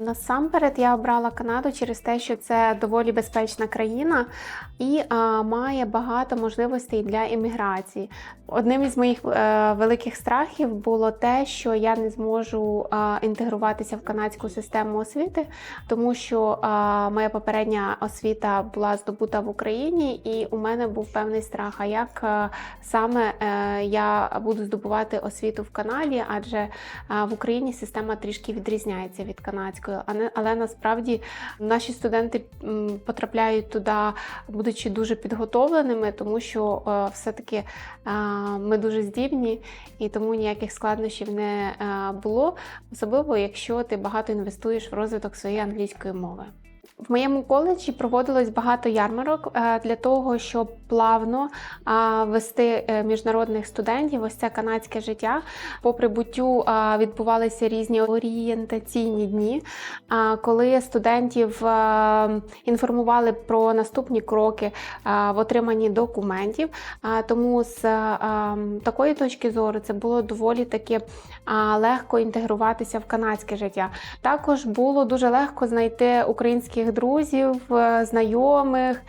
Насамперед я обрала Канаду через те, що це доволі безпечна країна і а, має багато можливостей для імміграції. Одним із моїх е, великих страхів було те, що я не зможу а, інтегруватися в канадську систему освіти, тому що а, моя попередня освіта була здобута в Україні, і у мене був певний страх. А як е, саме е, я буду здобувати освіту в Канаді, адже а, в Україні система трішки відрізняється від канадської, а не- але насправді наші студенти потрапляють туди, будучи дуже підготовленими, тому що е, все-таки ми дуже здібні і тому ніяких складнощів не е, було, особливо якщо ти багато інвестуєш в розвиток своєї англійської мови. В моєму коледжі проводилось багато ярмарок е, для того, щоб плавно вести е, міжнародних студентів. Ось це канадське життя. По прибуттю відбувалися різні орієнтаційні дні, коли студентів інформували про наступні кроки в отриманні документів. Тому з такої точки зору це було доволі таки легко інтегруватися в канадське життя. Також було дуже легко знайти українських друзів, е, знайомих,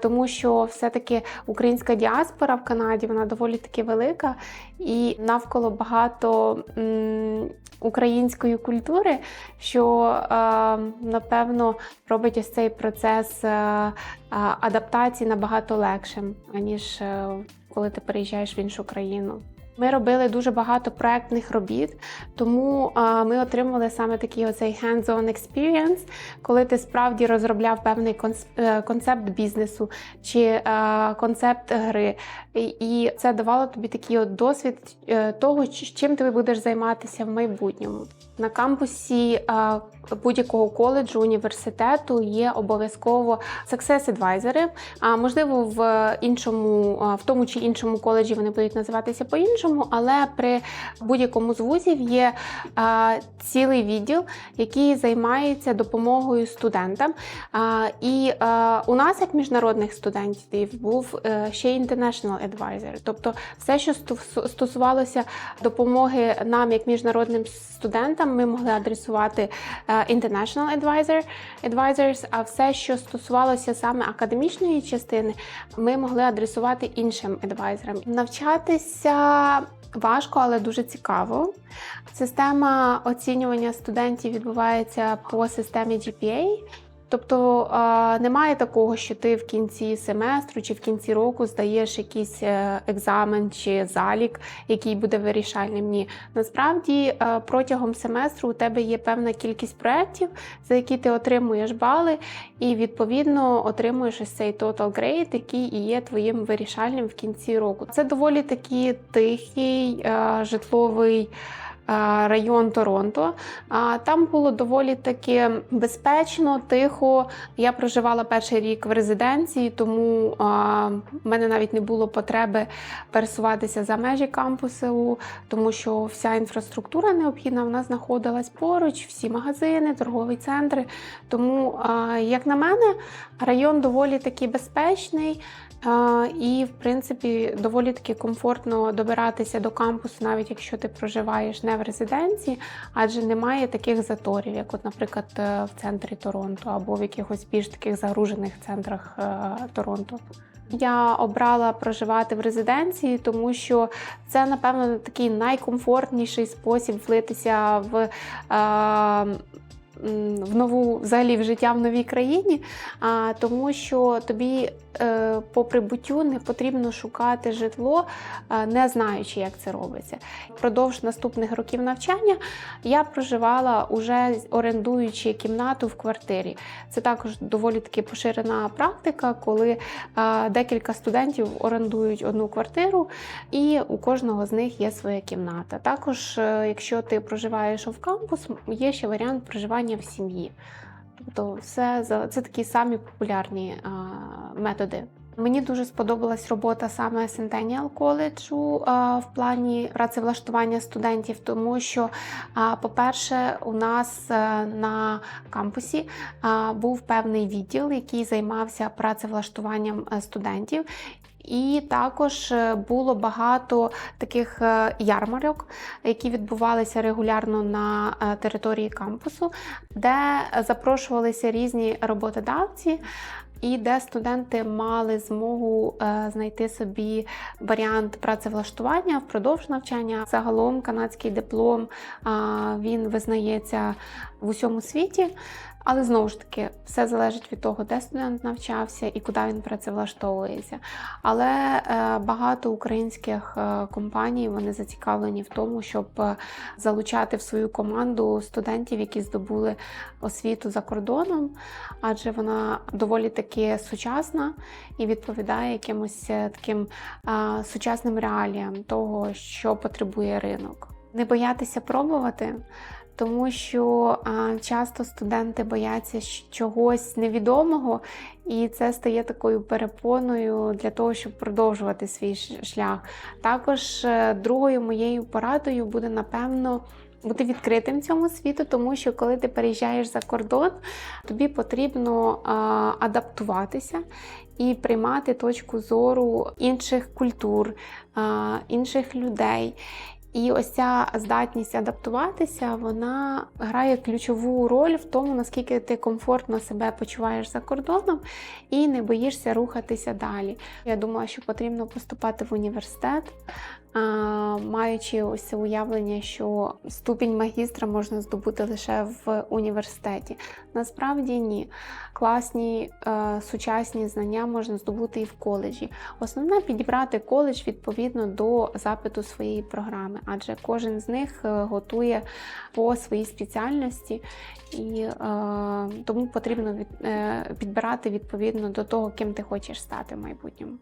тому що все-таки українська діаспора в Канаді вона доволі таки велика, і навколо багато м, української культури, що е, напевно робить ось цей процес е, а, адаптації набагато легшим, аніж е, коли ти переїжджаєш в іншу країну. Ми робили дуже багато проектних робіт, тому ми отримали саме такий оцей hands-on experience, коли ти справді розробляв певний е, концепт бізнесу чи е, концепт гри. І, це давало тобі такий от досвід е, того, чим ти будеш займатися в майбутньому. На кампусі будь-якого коледжу, університету є обов'язково success advisor. А можливо, в іншому, в тому чи іншому коледжі вони будуть називатися по-іншому, але при будь-якому з вузів є цілий відділ, який займається допомогою студентам. І у нас, як міжнародних студентів, був е, ще international advisor. Тобто, все, що стосувалося допомоги нам, як міжнародним студентам, ми могли адресувати е, international advisor, advisors, а все, що стосувалося саме академічної частини, ми могли адресувати іншим адвайзерам. Навчатися важко, але дуже цікаво. Система оцінювання студентів відбувається по системі GPA. Тобто немає такого, що ти в кінці семестру чи в кінці року здаєш якийсь е, екзамен чи залік, який буде вирішальним. Ні, насправді е, протягом семестру у тебе є певна кількість проєктів, за які ти отримуєш бали, і відповідно отримуєш ось цей total grade, який і є твоїм вирішальним в кінці року. Це доволі такий тихий е, житловий. Е, Район Торонто. Там було доволі таки безпечно, тихо. Я проживала перший рік в резиденції, тому в мене навіть не було потреби пересуватися за межі кампусу, тому що вся інфраструктура необхідна в нас знаходилась поруч, всі магазини, торгові центри. Тому, як на мене, район доволі таки безпечний. І, в принципі, доволі таки комфортно добиратися до кампусу, навіть якщо ти проживаєш не в резиденції, адже немає таких заторів, як, от, наприклад, е, в центрі Торонто або в якихось більш таких загружених центрах е, Торонто. Я обрала проживати в резиденції, тому що це, напевно, такий найкомфортніший спосіб влитися в. Е, в нову взагалі в життя в новій країні, а, тому що тобі е, по прибуттю не потрібно шукати житло, е, не знаючи, як це робиться. Впродовж наступних років навчання я проживала уже орендуючи кімнату в квартирі. Це також доволі таки поширена практика, коли е, декілька студентів орендують одну квартиру, і у кожного з них є своя кімната. Також, якщо ти проживаєш в кампус, є ще варіант проживання в сім'ї. Тобто, все це такі самі популярні методи. Мені дуже сподобалась робота саме Centennial коледжу в плані працевлаштування студентів, тому що, по-перше, у нас е, на кампусі був певний відділ, який займався працевлаштуванням е, студентів. І також е, було багато таких е, ярмарок, які відбувалися регулярно на е, території кампусу, де запрошувалися різні роботодавці. І де студенти мали змогу знайти собі варіант працевлаштування впродовж навчання. Загалом канадський диплом він визнається в усьому світі, але знову ж таки все залежить від того, де студент навчався і куди він працевлаштовується. Але е, багато українських е, компаній вони зацікавлені в тому, щоб е, залучати в свою команду студентів, які здобули освіту за кордоном, адже вона доволі таки сучасна і відповідає якимось таким сучасним реаліям того, що потребує ринок. Не боятися пробувати. Тому що а, часто студенти бояться чогось невідомого, і це стає такою перепоною для того, щоб продовжувати свій шлях. Також е, другою моєю порадою буде напевно. Бути відкритим цьому світу, тому що коли ти переїжджаєш за кордон, тобі потрібно а, адаптуватися і приймати точку зору інших культур, а, інших людей. І ось ця здатність адаптуватися, вона грає ключову роль в тому, наскільки ти комфортно себе почуваєш за кордоном і не боїшся рухатися далі. Я думала, що потрібно поступати в університет, маючи ось це уявлення, що ступінь магістра можна здобути лише в університеті. Насправді ні. Класні е, сучасні знання можна здобути і в коледжі. Основне підібрати коледж відповідно до запиту своєї програми, адже кожен з них е, готує по своїй спеціальності, і е, тому потрібно підбирати відповідно до того, ким ти хочеш стати в майбутньому.